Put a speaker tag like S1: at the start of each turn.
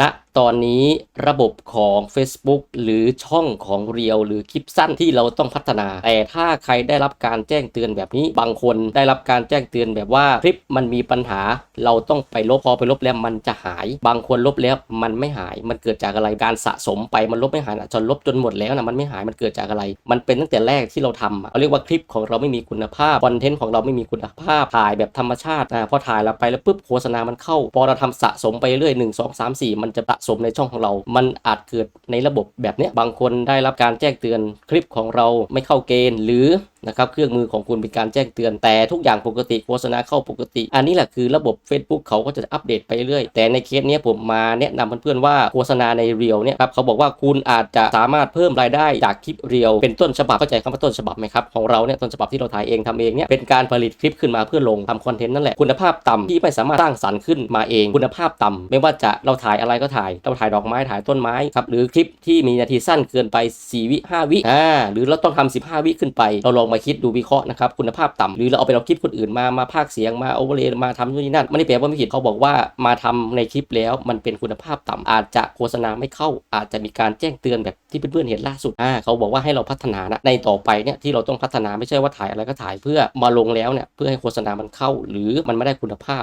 S1: ณ ตอนนี้ระบบของ Facebook หรือช่องของเรียวหรือคลิปสั้นที่เราต้องพัฒนา แต่ถ้าใครได้รับการแจ้งเตือนแบบนี้ บางคนได้รับการแจ้งเตือนแบบว่าคลิปมันมีปัญหา เราต้องไปลบพอไปลบแล้วมันจะหาย บางคนลบแล้วมันไม่หาย มันเกิดจากอะไรการสะสมไปมันลบไม่หายนะจนลบจนหมดแล้วนะมันไม่หายมันเกิดจากอะไร มันเป็นตั้งแต่แรกที่เราทำเขาเรียกว่าคลิปของเราไม่มีคุณภาพคอนเทนต์ของเราไม่มีคุณภาพถ่ายแบบธรรมชาติอ่าพอถ่ายแล้วไปแล้วปุ๊บโฆษณามันเข้า พอเราทำสะสมไปเรื่อยหนึ่งสองสามสี่มันจะสะสมในช่องของเรา มันอาจเกิดในระบบแบบนี้บางคนได้รับการแจ้งเตือนคลิปของเราไม่เข้าเกณฑ์ หรือ นะครับเครื่องมือของคุณเป็นการแจ้งเตือนแต่ทุกอย่างปกติโฆษณาเข้าปกติ อันนี้แหละคือระบบ Facebook เขาก็จะอัปเดตไปเรื่อยแต่ในเคสเนี้ยผมมาแนะนำเพื่อนๆว่าโฆษณาในเรียวเนี่ยครับเขาบอกว่าคุณอาจจะสามารถเพิ่มรายได้จากคลิปเรียวเป็นต้นฉบับเข้าใจคำว่าต้นฉบับไหมครับของเราเนี่ยต้นฉบับที่เราถ่ายเองทำเองเนี่ยเป็นการผลิตคลิปขึ้นมาเพื่อลงทำคอนเทนต์นั่นแหละคุณภาพต่ำที่ไม่สามารถสร้างสรรค์ขึ้นมาเอง คุณภาพต่ำไม่ว่าจะเราถ่ายอะไรก็ถ่ายเราถ่ายดอกไม้ถ่ายต้นไม้ครับหรือคลิปที่มีนาทีสั้นเกินไป4วิ5วิอ่าหรือเราต้องทำ15 วิขึ้นไปเราลองมาคิดดูวิเคราะห์นะครับคุณภาพต่ำหรือเราเอาไปเราคลิปคนอื่นมามาภาคเสียงมาโอเวอร์เลย์มาทำนู่นนี่นั่นไม่ได้แปลว่าไม่ผิดเขาบอกว่ามาทำในคลิปแล้วมันเป็นคุณภาพต่ำอาจจะโฆษณาไม่เข้า อาจจะมีการแจ้งเตือนแบบที่เพื่อนๆเห็นล่าสุดอ่าเขาบอกว่าให้เราพัฒนานะในต่อไปเนี่ยที่เราต้องพัฒนาไม่ใช่ว่าถ่ายอะไรก็ถ่ายเพื่อมาลงแล้วเนี่ยเพื่อให้โฆษณามันเข้า หรือมันไม่ได้คุณภาพ